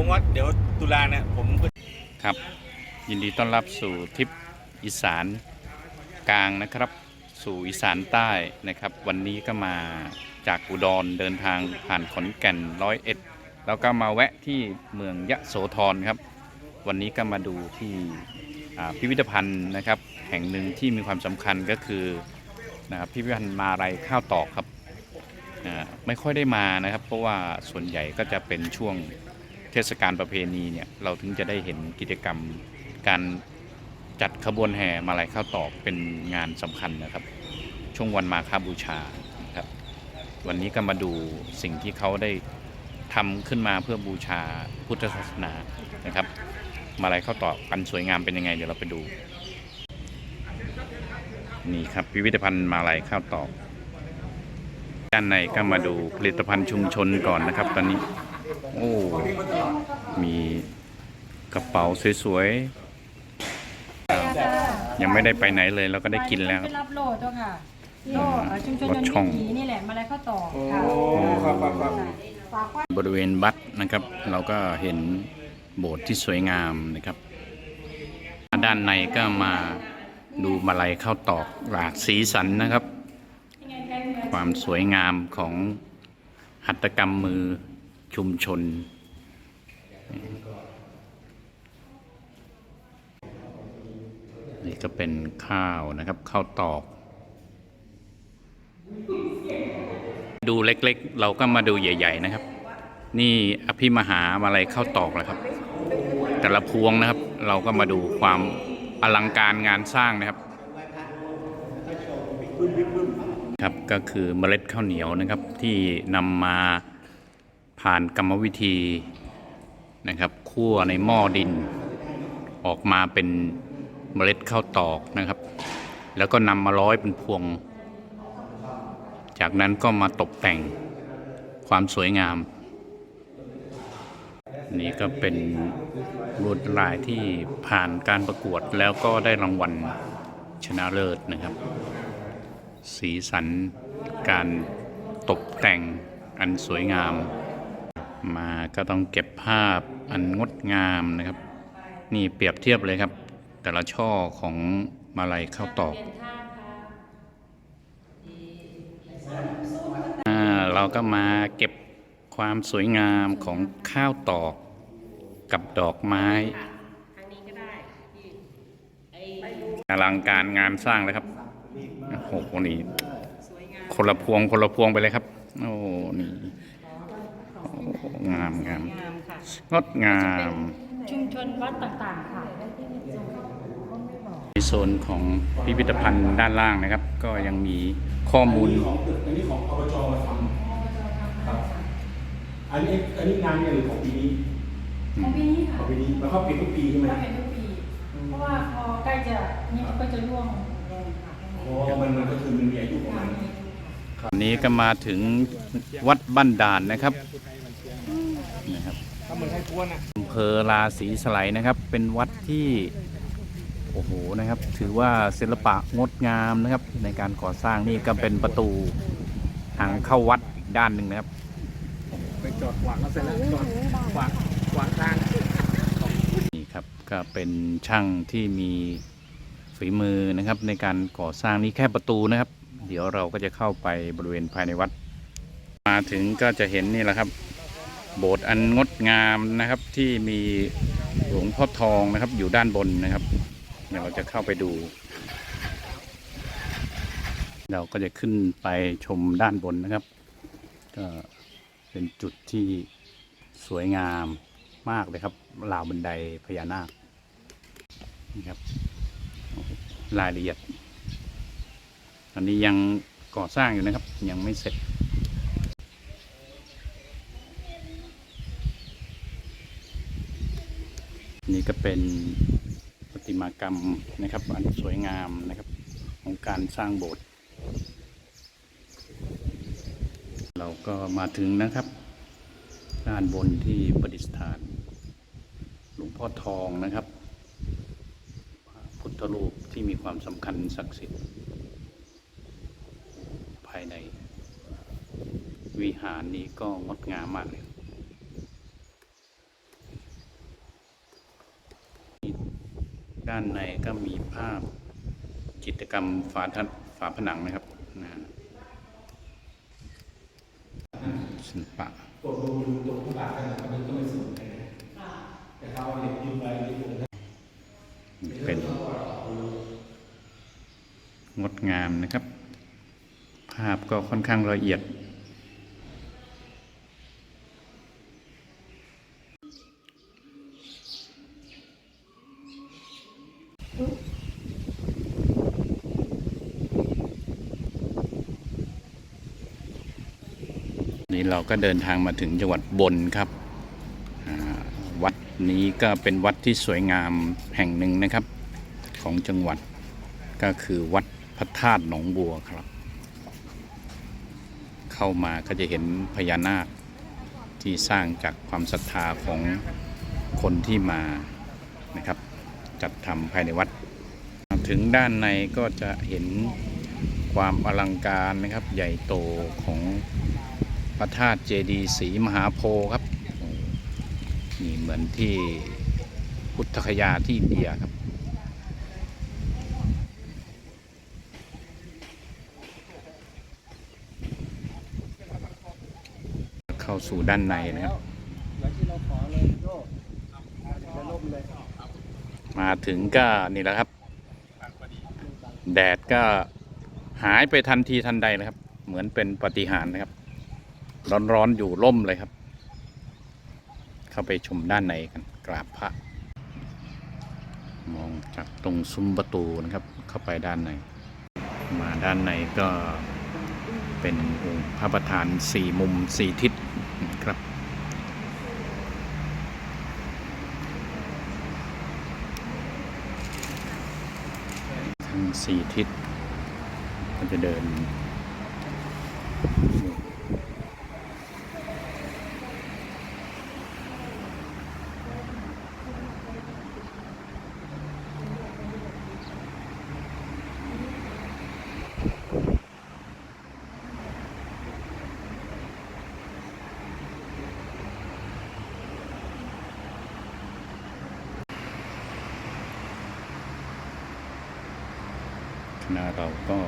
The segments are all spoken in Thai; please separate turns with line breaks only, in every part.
ผมว่าเดี๋ยวตุลาเนี่ยผม
ครับ ยินดีต้อนรับสู่ทริปอีสานกลางนะครับ สู่อีสานใต้นะครับ วันนี้ก็มาจากอุดรเดินทางผ่านขอนแก่นร้อยเอ็ดแล้วก็มาแวะที่เมืองยะโสธรครับ วันนี้ก็มาดูที่พิพิธภัณฑ์นะครับ แห่งหนึ่งที่มีความสำคัญก็คือนะครับพิพิธภัณฑ์มาลัยข้าวตอกครับไม่ค่อยได้มานะครับ เพราะว่าส่วนใหญ่ก็จะเป็นช่วง เทศกาลประเพณีเนี่ยเราถึงจะได้เห็นกิจกรรมการจัดขบวนแห่มาลัยข้าวตอกเป็นงานสำคัญนะครับ ช่วงวันมาฆบูชาครับ วันนี้ก็มาดูสิ่งที่เขาได้ทำขึ้นมาเพื่อบูชาพุทธศาสนานะครับ มาลัยข้าวตอกอันสวยงามเป็นยังไง เดี๋ยวเราไปดู นี่ครับพิพิธภัณฑ์มาลัยข้าวตอกด้านในก็มาดูผลิตภัณฑ์ชุมชนก่อนนะครับ ตอนนี้ โอ้ มีกระเป๋าสวยๆ ยังไม่ได้ไปไหนเลยเราก็ได้กินแล้ว
ไปรับโลดเจ้าค่ะโลเอ่อชุมชน
รถ
ยนต์
ช่อง
วิถีนี่แหละมาแล้วเข้าต่อค่ะ
ครับครับครับ
ฝากไว้
บริเวณวัดนะครับ เราก็เห็นโบสถ์ที่สวยงามนะครับ ด้านในก็มาดูมาลัยข้าวตอกหลากสีสันนะครับ ความสวยงามของหัตถกรรมมือ ชุมชน นี่ก็เป็นข้าวนะครับ ข้าวตอก ดูเล็กๆ เราก็มาดูใหญ่ ๆ นะครับ นี่อภิมหามาลัยข้าวตอกแล้วครับ แต่ละพวงนะครับ เราก็มาดูความอลังการงานสร้างนะครับครับก็คือเมล็ดข้าวเหนียวนะครับที่นำมา ผ่านกรรมวิธีนะครับคั่วในหม้อดิน ออกมาเป็นเมล็ดข้าวตอกนะครับ แล้วก็นำมาร้อยเป็นพวง จากนั้นก็มาตกแต่งความสวยงาม นี่ก็เป็นลวดลายที่ผ่านการประกวดแล้วก็ได้รางวัลชนะเลิศนะครับ สีสันการตกแต่งอันสวยงาม มาก็ต้องเก็บภาพอันงดงามนะครับ นี่เปรียบเทียบเลยครับ แต่ละช่อของมาลัยข้าวตอกอ่าเราก็มาเก็บความสวยงามของข้าวตอกกับดอกไม้อลังการงานสร้างเลยครับโอ้โหนี่คนละพวงคนละพวงไปเลยครับ โอ้นี่โอ้งามงาม
งามค่ะ
งดงาม
ชุมชนวัดต่างๆค่ะ
ในโซนของพิพิธภัณฑ์ด้านล่างนะครับ ก็ยังมีข้อมูล
อันนี้ของอบจมาทำครับอันนี้อันนี้งานเนี่ยหรือของปีนี้
ของปีนี้
ข
ค่ะ
องปีนี้แล้วเขาปิดทุกปีใช่ไหม
ก็เป็นทุกปีเพราะว่าพอใกล้จะนี่มันก็จะร่วงลงค่ะ
อ๋อมันมันก็คือมันมีอายุของมัน
วันนี้ก็มาถึงวัดบ้านด่านนะครับนะครับ
ถ้าเหมื อนให้กวนอะ
อำเภอราศีสไลยนะครับ เป็นวัดที่ โอ้โหนะครับ ถือว่าศิลปะงดงามนะครับ ในการก่อสร้างนี่ก็เป็นประตูทางเข้าวัดอีกด้านหนึ่งนะครับ
ไปจอดขวางแล้วเสร็จแล้วจอดขวางขวางทาง
นี่ครับก็เป็นช่างที่มีฝีมือนะครับ ในการก่อสร้างนี่แค่ประตูนะครับ เดี๋ยวเราก็จะเข้าไปบริเวณภายในวัด มาถึงก็จะเห็นนี่แหละครับ โบสถ์อันงดงามนะครับที่มีหลวงพ่อทองนะครับ อยู่ด้านบนนะครับเดี๋ยวเราจะเข้าไปดู เราก็จะขึ้นไปชมด้านบนนะครับ ก็เป็นจุดที่สวยงามมากเลยครับราวบันไดพญานาคนี่ครับ รายละเอียดตอนนี้ยังก่อสร้างอยู่นะครับ ยังไม่เสร็จ นี่ก็เป็นประติมากรรมนะครับ อันสวยงามนะครับ ของการสร้างโบสถ์เราก็มาถึงนะครับ ด้านบนที่ประดิษฐาน หลวงพ่อทองนะครับพระพุทธรูปที่มีความสำคัญศักดิ์สิทธิ์ ภายในวิหารนี้ก็งดงามมากเลยานในก็มีภาพจิตรกรรมฝาทัดฝาผนังนะครับนะศิลปะ
กดลงดูตรงผู้บาดกันมันก็ไม่สูงเลยนะแต่เขาเอาเหล็กยึดไว้ที่ตรงนั้น
เป็นงดงามนะครับ ภาพก็ค่อนข้างละเอียด เราก็เดินทางมาถึงจังหวัดบนครับวัดนี้ก็เป็นวัดที่สวยงามแห่งหนึ่งนะครับ ของจังหวัดก็คือวัดพระธาตุหนองบัวครับ เข้ามาก็จะเห็นพญานาคที่สร้างจากความศรัทธาของคนที่มานะครับ จัดทำภายในวัด ถึงด้านในก็จะเห็นความอลังการนะครับใหญ่โตของ พระธาตุเจดีย์ศรีมหาโพธิ์ครับนี่เหมือนที่พุทธคยาที่อินเดียครับ เข้าสู่ด้านในนะครับ
มา
ถึงก็นี่แหละครับ แดดก็หายไปทันทีทันใดนะครับ เหมือนเป็นปฏิหารนะครับ ร้อนๆอยู่ร่มเลยครับ เข้าไปชมด้านในกันกราบพระ มองจากตรงซุ้มประตูนะครับ เข้าไปด้านใน มาด้านในก็เป็นองค์พระประธานสี่มุมสี่ทิศครับทั้งสี่ทิศก็จะเดิน คณะเราก็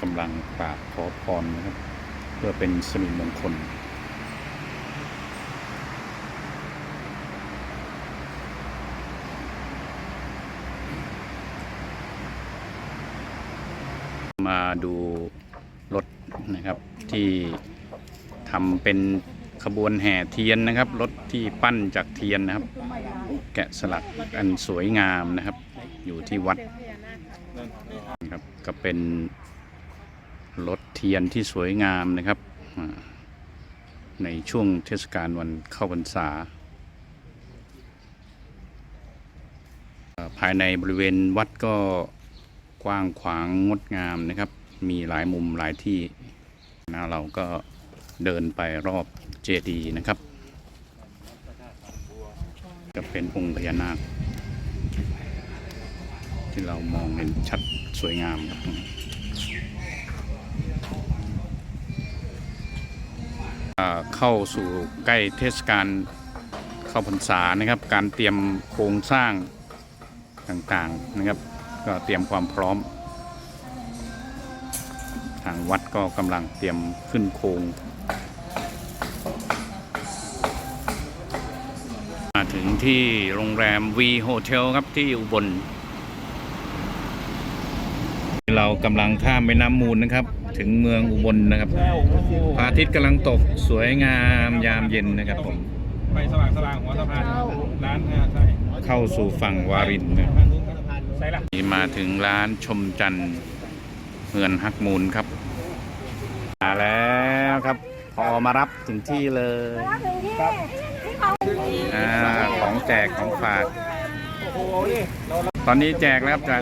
กำลังก ราบขอพรนะครับ เพื่อเป็นสิริมงคลมาดูรถนะครับที่ทำเป็นขบวนแห่เทียนนะครับรถที่ปั้นจากเทียนนะครับ แกะสลักอันสวยงามนะครับ อยู่ที่วัดนะครับก็เป็น รถเทียนที่สวยงามนะครับ ในช่วงเทศกาลวันเข้าพรรษา ภายในบริเวณวัดก็กว้างขวางงดงามนะครับ มีหลายมุมหลายที่นะเราก็เดินไปรอบเจดีย์นะครับก็เป็นองค์พญานาค ที่เรามองเห็นชัดสวยงามครับ เข้าสู่ใกล้เทศกาลเข้าพรรษานะครับ การเตรียมโครงสร้างต่างๆนะครับ ก็เตรียมความพร้อม ทางวัดก็กำลังเตรียมขึ้นโครงมาถึงที่โรงแรมวีโฮเทลครับที่อุบลเรากำลังข้ามแม่น้ำมูลนะครับ ถึงเมืองอุบลนะครับพระอาทิตย์กำลังตกสวยงามยามเย็นนะครับผม
ไปสว่างสว่างหัวสะพานร้านอ่าใช่
เข้าสู่ฝั่งวารินนะ
ทางนู้นครับใช่ละ
นี่มาถึงร้านชมจันทร์เมือนฮักมูลครับมาแล้วครับพอมารับถึงที่เลยอ่าของแจกของฝาก
โอ้โหนี่เรา
ตอนนี้แจกแล้วครับจะ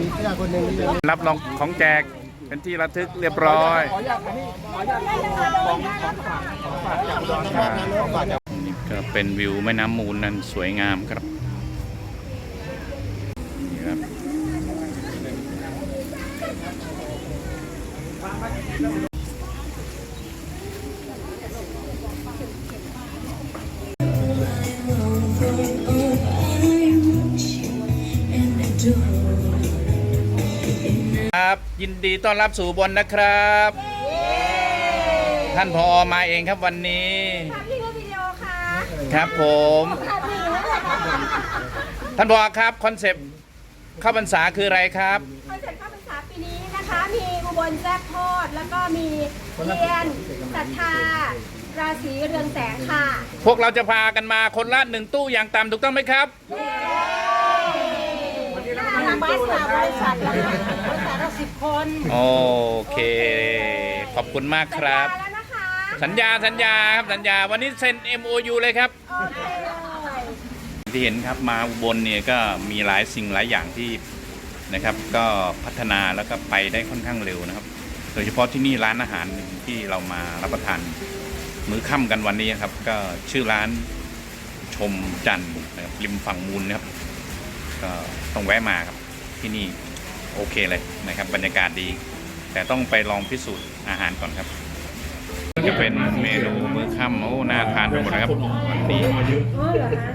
มีเสื้อคนหนึ่งนี่
รับรองของแจก เป็นที่ระทึกเรียบร้อย
ขออยากอันนี้ขออยากของของฝากของฝากจากอุดรครับของฝากจาก
นี่ก็เป็นวิวแม่น้ำมูลนั้นสวยงามครับ ยินดีต้อนรับสู่อุบนนะครับ ท่านพอมาเองครับวันนี้
พี่ก็วิดีโอค่ะ
ครับผม
ค่ะพี่นั่นแหละค่ะ
ท่านพอครับคอนเซปต์เข้าพรรษาคืออะไรครับ
คอนเสิร์ตเข้าพรรษาปีนี้นะคะ มีอุบลแซ่บโทษแล้วก็มีเทียนศรัทธา ราศีเรืองแสงค่ะ
พวกเราจะพากันมาคนละหนึ่งตู้อย่างต่ำถูกต้องไหมครับ
ทางบริษัทบริษัทละบริษัทละสิบ คน
โอเค ขอบคุณมากครับ
สัญญาแล้วนะคะ
สัญญาสัญญาครับสัญญาวันนี้เซ็น MOU เลยครับ
โอเคเลย
ที่เห็นครับมาอุบลเนี่ยก็มีหลายสิ่งหลายอย่างที่นะครับ ก็พัฒนาแล้วก็ไปได้ค่อนข้างเร็วนะครับ โดยเฉพาะที่นี่ร้านอาหารหนึ่งที่เรามารับประทานมื้อค่ำกันวันนี้ครับ ก็ชื่อร้านชมจันทร์นะครับริมฝั่งมูลนะครับก็ต้องแวะมาครับที่นี่ โอเคเลยนะครับบรรยากาศดี แต่ต้องไปลองพิสูจน์อาหารก่อนครับ จะเป็นเมนูมื้อค่ำโอ้น่าทานไปหมดเลยครับวันนี้
มาเยอะ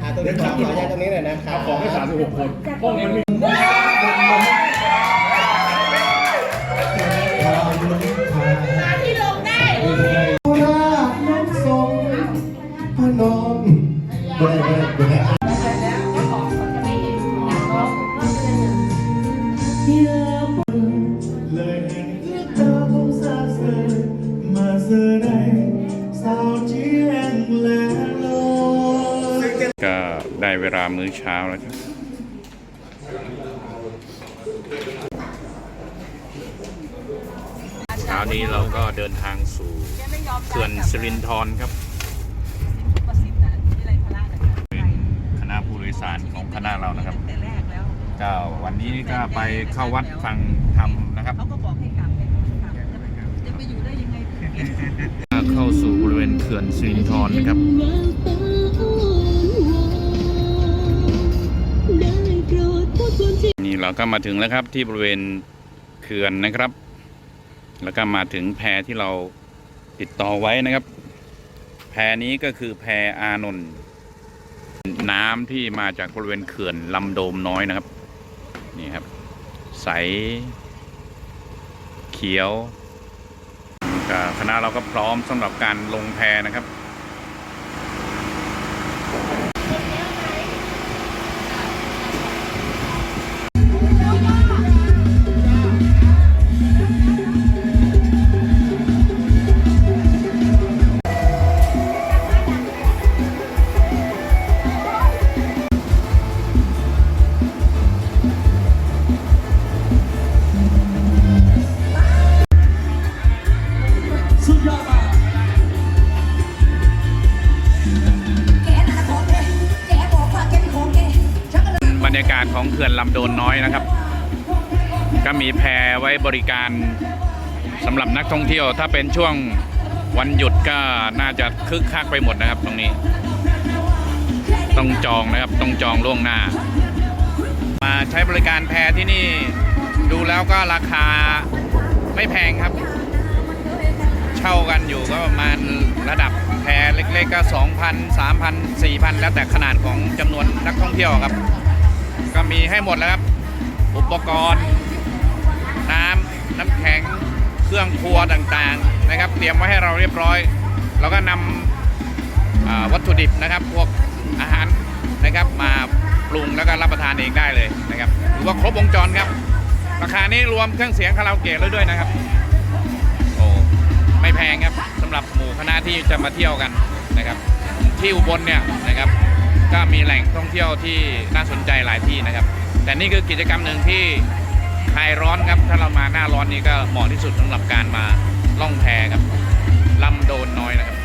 อ่าตรงนี้ขอขออนุญาตตรงนี้หน่อยนะครับ
เอาของให้สามสิบหกคนห้องมันมี
พนมเบื่อเบื่อ
ได้เวลามื้อเช้าแล้วครับเช้านี้เราก็เดินทางสู่เขื่อนสิรินธรครับเป็นคณะผู้โดยสารของคณะเรานะครับก็วันนี้ก็ไปเข้าวัดฟังธรรมนะครับ
เขาก็บอกให้กลับไปกลับจะไปอยู่ได้ยังไง
เข้าสู่บริเวณเขื่อนสิรินธรนะครับ นี่เราก็มาถึงแล้วครับที่บริเวณเขื่อนนะครับ แล้วก็มาถึงแพที่เราติดต่อไว้นะครับ แพนี้ก็คือแพอานนท์น้ำที่มาจากบริเวณเขื่อนลำโดมน้อยนะครับ นี่ครับ ใส เขียวคณะเราก็พร้อมสำหรับการลงแพนะครับ ขื่อนลำโดนน้อยนะครับ ก็มีแพไว้บริการสำหรับนักท่องเที่ยว ถ้าเป็นช่วงวันหยุดก็น่าจะคึกคักไปหมดนะครับตรงนี้ ต้องจองนะครับต้องจองล่วงหน้า มาใช้บริการแพที่นี่ดูแล้วก็ราคาไม่แพงครับ เช่ากันอยู่ก็ประมาณระดับแพเล็กๆก็ 2,000 3,000 4,000 แล้วแต่ขนาดของจำนวนนักท่องเที่ยวครับ ก็มีให้หมดแล้วครับ อุปกรณ์ น้ำน้ำแข็งเครื่องครัวต่างๆนะครับ เตรียมไว้ให้เราเรียบร้อย เราก็นำอ่าวัตถุดิบนะครับ พวกอาหารนะครับ มาปรุงแล้วก็รับประทานเองได้เลยนะครับถือว่าครบวงจรครับ ราคานี้รวมเครื่องเสียงคาราโอเกะแล้วด้วยนะครับโอ้ไม่แพงครับสำหรับหมู่คณะที่จะมาเที่ยวกันนะครับ ที่อุบลเนี่ยนะครับ ก็มีแหล่งท่องเที่ยวที่น่าสนใจหลายที่นะครับ แต่นี่คือกิจกรรมหนึ่งที่คลายร้อนครับ ถ้าเรามาหน้าร้อนนี้ก็เหมาะที่สุดสำหรับการมาล่องแพครับลำโดนน้อยนะครับ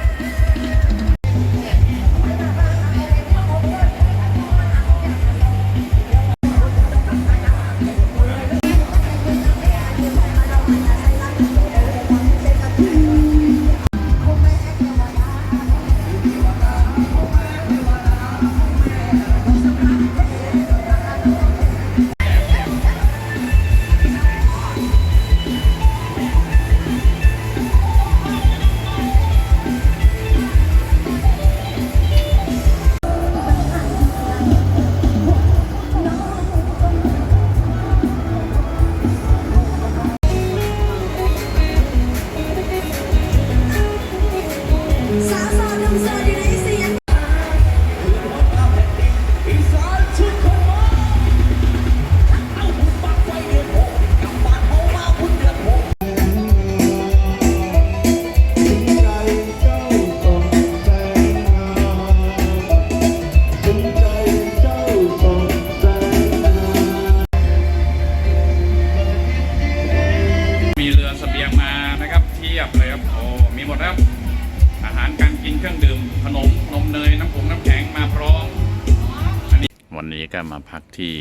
พักที่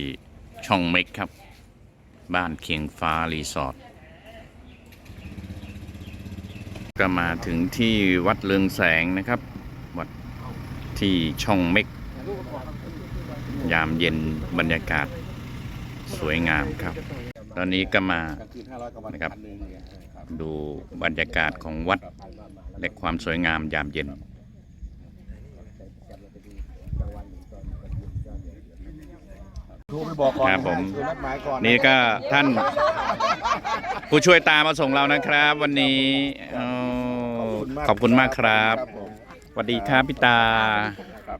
ช่องเม็กครับ บ้านเคียงฟ้ารีสอร์ทก็มาถึงที่วัดเลืองแสงนะครับ วัดที่ช่องเม็ก ยามเย็นบรรยากาศสวยงามครับ ตอนนี้ก็มา
นะ
ครับ ดูบรรยากาศของวัดและความสวยงามยามเย็น
โทรไป บอกก่อน
ครับผม
คือนัดหมายก่อน
นี่ก็ท่าน ผู้ช่วยตามาส่งเรานะครับ วันนี้เอ่อขอบคุณมากครับ
ผม
สวัสดีครับพี่ตา
ครับ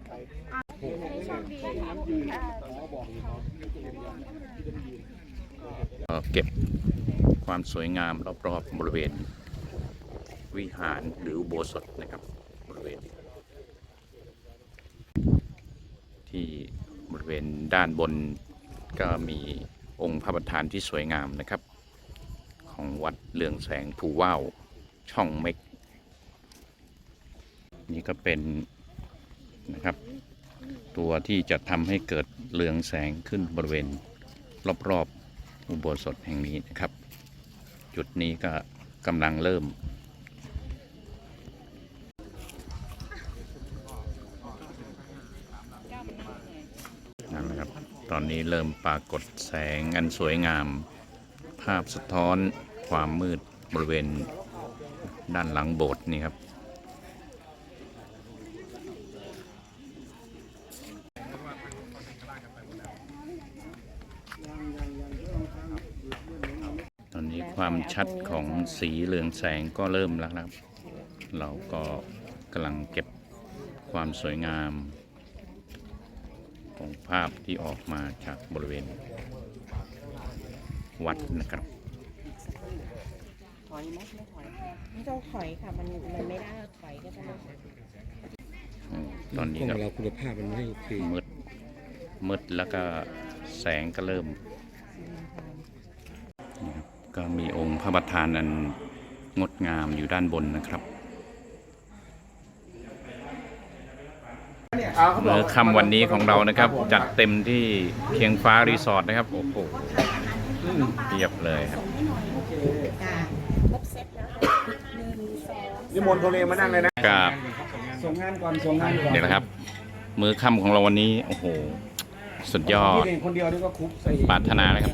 ก็เก็บความสวยงามรอบๆบริเวณ วิหารหรืออุโบสถนะครับ บริเวณ ที่บริเวณด้านบน ก็มีองค์พระประธานที่สวยงามนะครับ ของวัดเลืองแสงภูว่าวช่องเม็ก นี่ก็เป็นนะครับ ตัวที่จะทำให้เกิดเรืองแสงขึ้นบริเวณรอบๆอุโบสถแห่งนี้นะครับ จุดนี้ก็กำลังเริ่ม นั่นแหละครับ ตอนนี้เริ่มปรากฏแสงอันสวยงาม ภาพสะท้อนความมืดบริเวณด้านหลังโบสถ์นี่ครับ ตอนนี้ความชัดของสีเหลืองแสงก็เริ่มแล้วครับ เราก็กำลังเก็บความสวยงาม ของภาพที่ออกมาจากบริเวณ วัดนะครับ
ถอยไหมไม่ถอยไม่ต้องถอยค่ะมันมันไม่ได้ถอยก็ได้
อืมตอนนี้
ก็เราคุณภาพมันไม่โอเค
มืดมืดแล้วก็แสงก็เริ่มก็มีองค์พระประธานอันงดงามอยู่ด้านบนนะครับ
เอาเขาบ
เมื่
อก
อค่ำวันนี้ของเรานะครับ จัดเต็มที่เคียงฟ้ารีสอร์ทนะครับ โอ้โหเทียบเลยครับ
ครบเซตแล้วหนึ่งสอง
นิมนต์โทรเลมานั่งเลยนะ
กับ
ส่งงานก่อนส่งงานก่อน
เดี๋ยวนะครับ มือค่ำของเราวันนี้ โอ้โห สุดยอ
พี่
ด
เองคนเดียวนี่ก็คุบใส่
ปรารถนาเลยครับ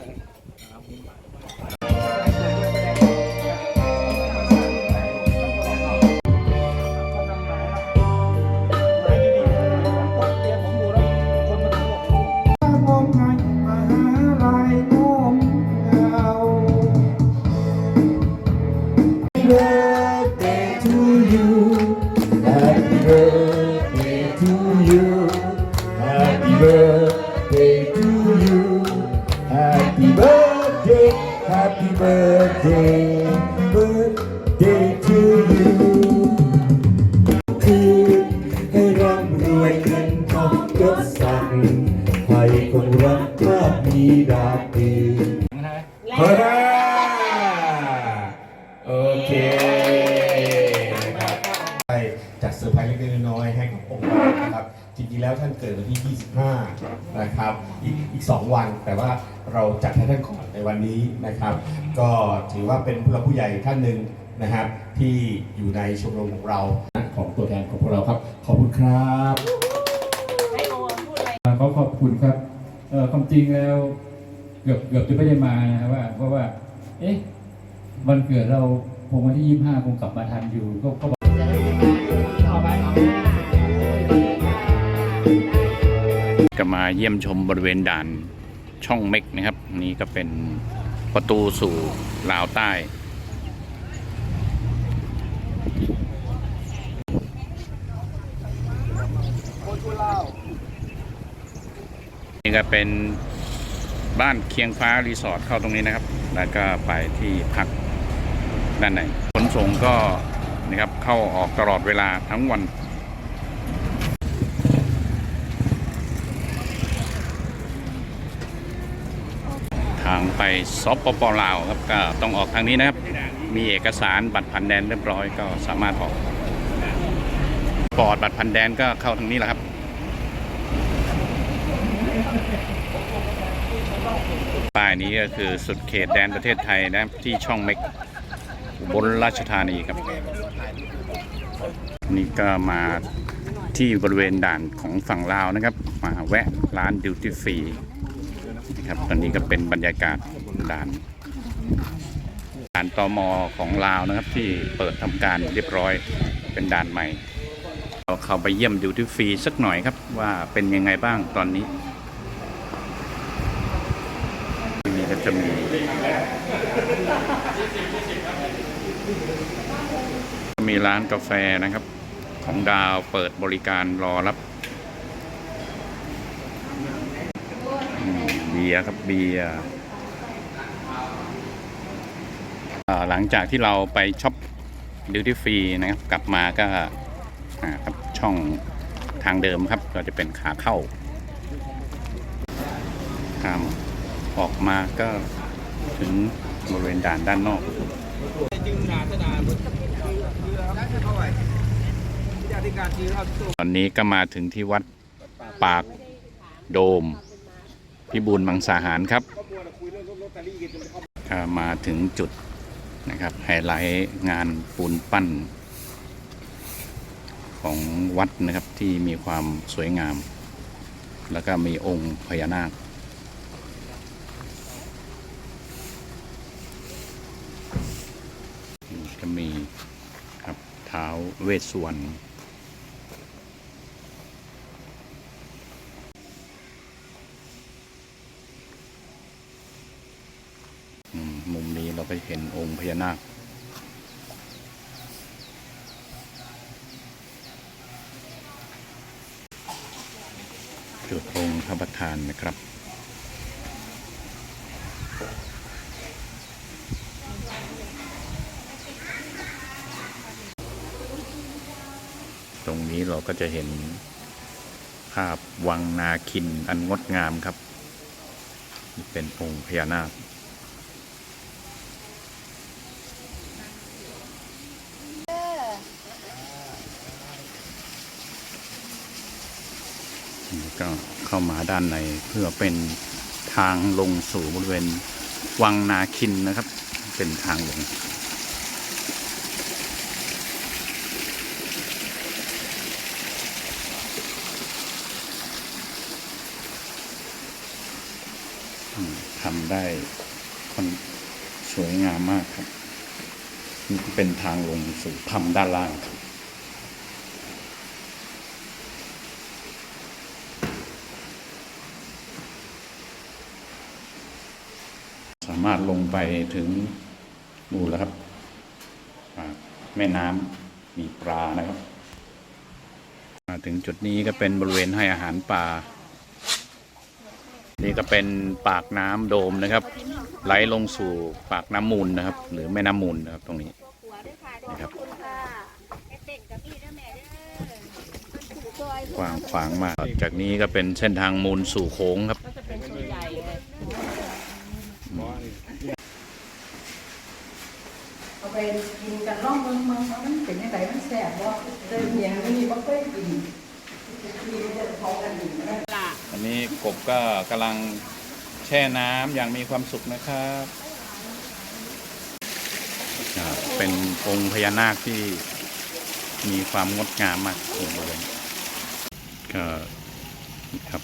เกิดวันที่ 25 นะครับ อีกอีก 2 วัน แต่ว่าเราจัดให้ท่านก่อนในวันนี้นะครับ ก็ถือว่าเป็นผู้หลักผู้ใหญ่ท่านหนึ่งนะครับ ที่อยู่ในชมรมของเราของตัวแทนของพวกเราครับ ขอบคุณครับ
ขอขอบคุณครับเออความจริงแล้วเกือบเกือบจะไม่ได้มานะครับว่าเพราะว่า เอ๊ะวันเกิดเราคงวันที่ยี่ห้าคงกลับมาทันอยู่ก็ ก็
มาเยี่ยมชมบริเวณด่านช่องเม็กนะครับ นี่ก็เป็นประตูสู่ลาวใต้ นี่ก็เป็นบ้านเคียงฟ้ารีสอร์ทเข้าตรงนี้นะครับ แล้วก็ไปที่พักด้านในขนส่งก็นะครับเข้าออกตลอดเวลาทั้งวัน ทาง ไปสปปลาวครับก็ต้องออกทางนี้นะครับ มีเอกสารบัตรพันแดนเรียบร้อยก็สามารถออกปอดบัตรพันแดนก็เข้าทางนี้แหละครับป้ายนี้ก็คือสุดเขตแดนประเทศไทยนะที่ช่องเม็กบนราชธานีครับ นี่ก็มาที่บริเวณด่านของฝั่งลาวนะครับ มาแวะร้านดิวตี้ฟรี ครับตอนนี้ก็เป็นบรรยากาศด่านด่านตอมของลาวนะครับ ที่เปิดทำการเรียบร้อยเป็นด่านใหม่ เราเข้าไปเยี่ยมดิวตี้ฟรีสักหน่อยครับว่าเป็นยังไงบ้างตอนนี้ที่นี่ก็จะมีมีร้านกาแฟนะครับ ของดาวเปิดบริการรอรับอืมเบี ยร์ครับเบียร์หลังจากที่เราไปช็อปดิวตี้ฟรีนะครับ กลับมาก็ครับช่องทางเดิมครับก็จะเป็นขาเข้าตามออกมาก็ถึงบริเวณด่านด้านนอก
ต
อนนี้ก็มาถึงที่วัดปากโดม พิบูลมังสาหารครับ มาถึงจุดนะครับไฮไลท์งานปูนปั้น ของวัดนะครับที่มีความสวยงาม แล้วก็มีองค์พญานาคก็มีครับเท้าเวสสุวรรณ อืม มุมนี้เห็นองค์พญานาค จุดองค์พระประธานนะครับตรงนี้เราก็จะเห็นภาพวังนาคินอันงดงามครับ เป็นองค์พญานาค ก็เข้ามาด้านในเพื่อเป็นทางลงสู่บริเวณวังนาคินนะครับ เป็นทางลงทำได้คนสวยงามมากครับนี่เป็นทางลงสู่ถ้ำด้านล่างครับ สามารถ ลงไปถึงนู่นแล้วครับ แม่น้ำมีปลานะครับมาถึงจุดนี้ก็เป็นบริเวณให้อาหารปลา นี่ก็เป็นปากน้ำโดมนะครับ ไหลลงสู่ปากน้ำมูลนะครับ หรือแม่น้ำมูลนะครับตรงนี้
หัวด้วยค่ะ
ครับ
ขอบคุณค่ะเด็กๆกับพี่ด้วยแม่เด้อมันถูกซอย
กว้างขวางมาก จากนี้ก็เป็นเส้นทางมูลสู่โค้งครับ
ก็จะเป็นชุดใหญ่เลย
เอาไปกินกันล่องเมืองเมืองว่ามันเป็นยังไงมันแสบบ่เดินอย่างนี้บ่เคยกินกินจะท้องกันดีนะ
อันนี้ ก็กำลังแช่น้ำอย่างมีความสุขนะครับอ่าเป็นองค์พญานาคที่มีความงดงามมากเลยก็นี่ครับ